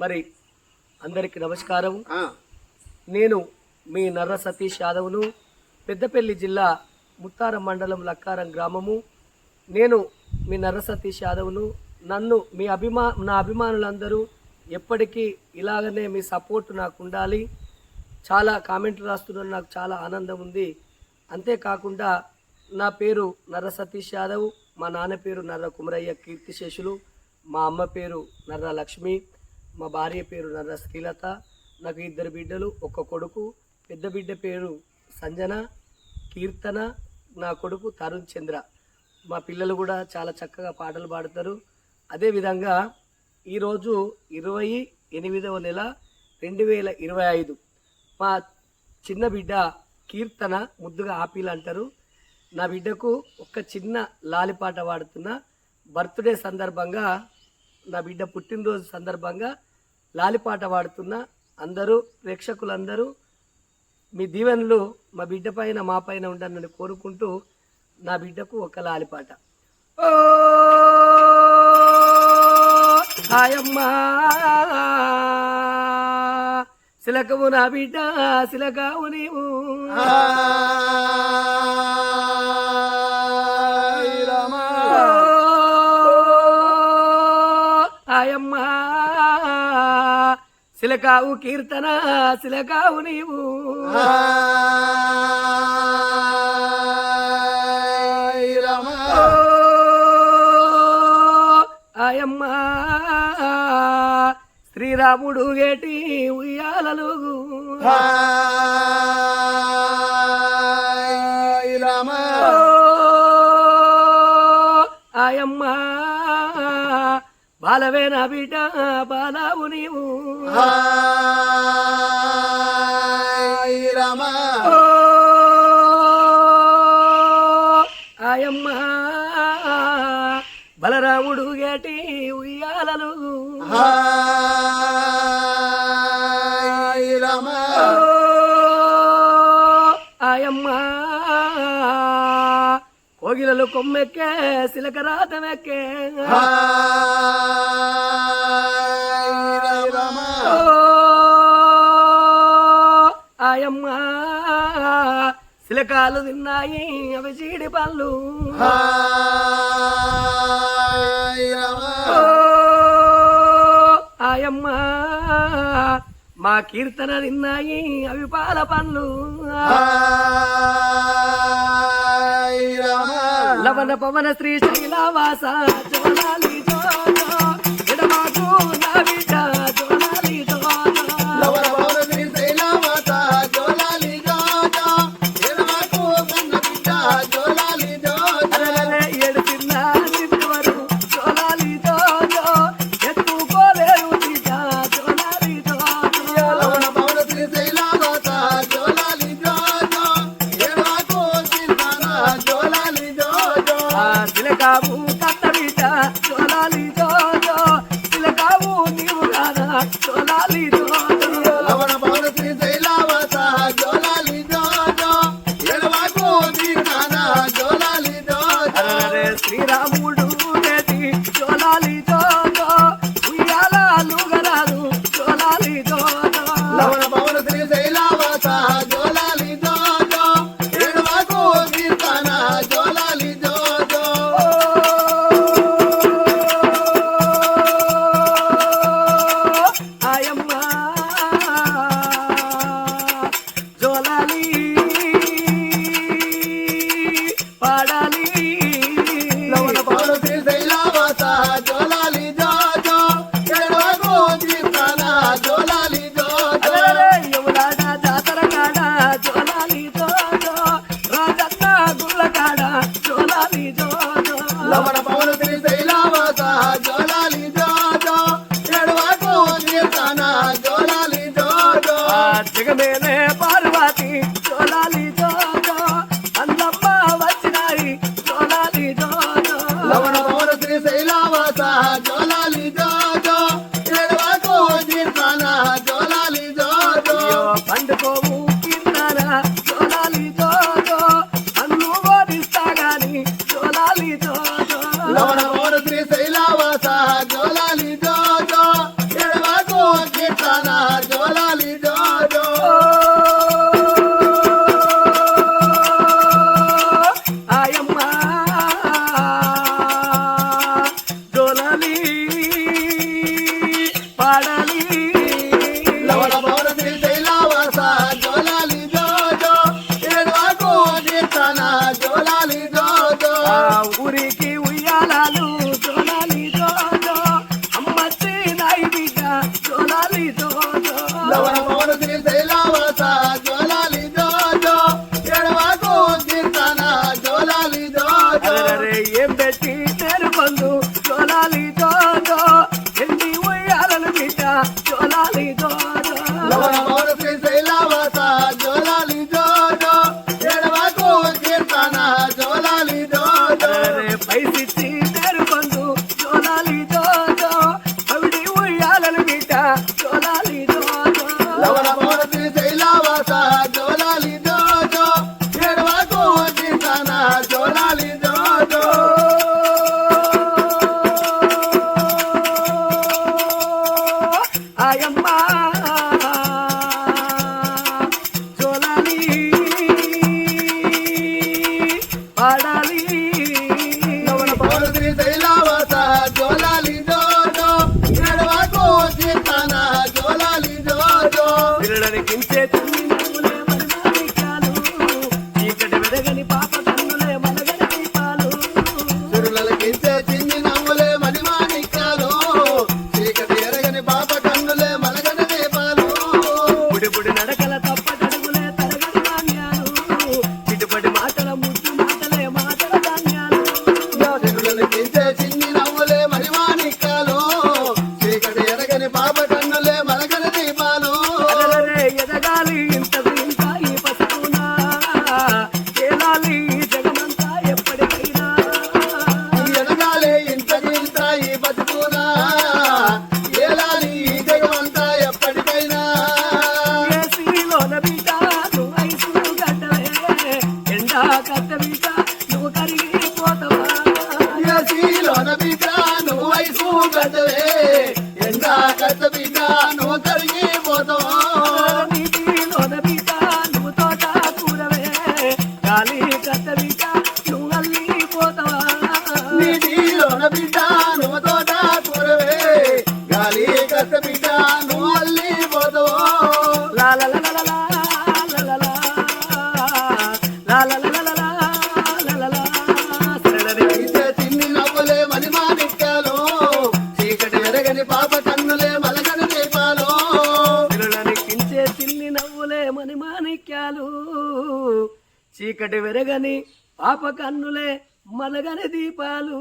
మరి అందరికి నమస్కారం. నేను మీ నర్ర సతీష్ యాదవ్ను పెద్దపల్లి జిల్లా ముత్తారం మండలం లక్కారం గ్రామము. నేను మీ నర్ర సతీష్ యాదవ్ను నన్ను మీ అభిమా నా అభిమానులందరూ ఎప్పటికీ ఇలాగనే మీ సపోర్ట్ నాకు ఉండాలి. చాలా కామెంట్లు రాస్తున్నారు నాకు చాలా ఆనందం ఉంది. అంతేకాకుండా నా పేరు నర్ర సతీష్ యాదవ్ మా నాన్న పేరు నర్ర కుమరయ్య కీర్తిశేషులు మా అమ్మ పేరు నర్ర లక్ష్మి. మా భార్య పేరు నర్ర శ్రీలత నాకు ఇద్దరు బిడ్డలు ఒక కొడుకు. పెద్ద బిడ్డ పేరు సంజన కీర్తన నా కొడుకు తరుణ్ చంద్ర. మా పిల్లలు కూడా చాలా చక్కగా పాటలు పాడతారు. అదేవిధంగా ఈరోజు ఇరవై ఎనిమిదవ నెల రెండు వేల ఇరవై ఐదు. మా చిన్న బిడ్డ కీర్తన ముద్దుగా ఆపిల్ అంటారు. నా బిడ్డకు ఒక చిన్న లాలిపాట పాడుతున్న. బర్త్డే సందర్భంగా నా బిడ్డ పుట్టినరోజు సందర్భంగా లాలిపాట పాడుతున్న అందరూ ప్రేక్షకులందరూ మీ దీవెనలు మా బిడ్డ పైన మా పైన ఉండాలని కోరుకుంటూ నా బిడ్డకు ఒక లాలిపాట. ఓ హాయమ్మా సిలకము నా బిడ్డ శిలకావు నీవు. సిలకావు కీర్తన సిలకావు నీవు. ఆయమ్మా శ్రీరాముడు గేటి ఉయ్యాలలు ఆయ్ రామా. ఆయమ్మా బాలవే నా బిడ్డ బాలావు నీవు రామా. ఆయమ్మా బలరాముడు గేటి ఉయ్యాలలు రామా. ఆయమ్మా కోగిలలు కొమ్మెక్కే సిలక రాతమెక్కే ఆయ్ రామా. ఆయమ్మా సిలకాలు తిన్నాయి అవి చీడి పళ్ళు. ఆయమ్మా మా కీర్తన తిన్నాయి అవి పాల పండ్లు. లవణ పవన శ్రీ శైలవాస జోలాలి జోజో ఎడమాకు నా బిడ్డ They love us. మలగని పాప కన్నులే మలగని దీపాలు. పిల్లలనిపించే చిన్ని నవ్వులే మని మాణిక్యాలు. చీకటి విరగని పాప కన్నులే మలగని దీపాలు.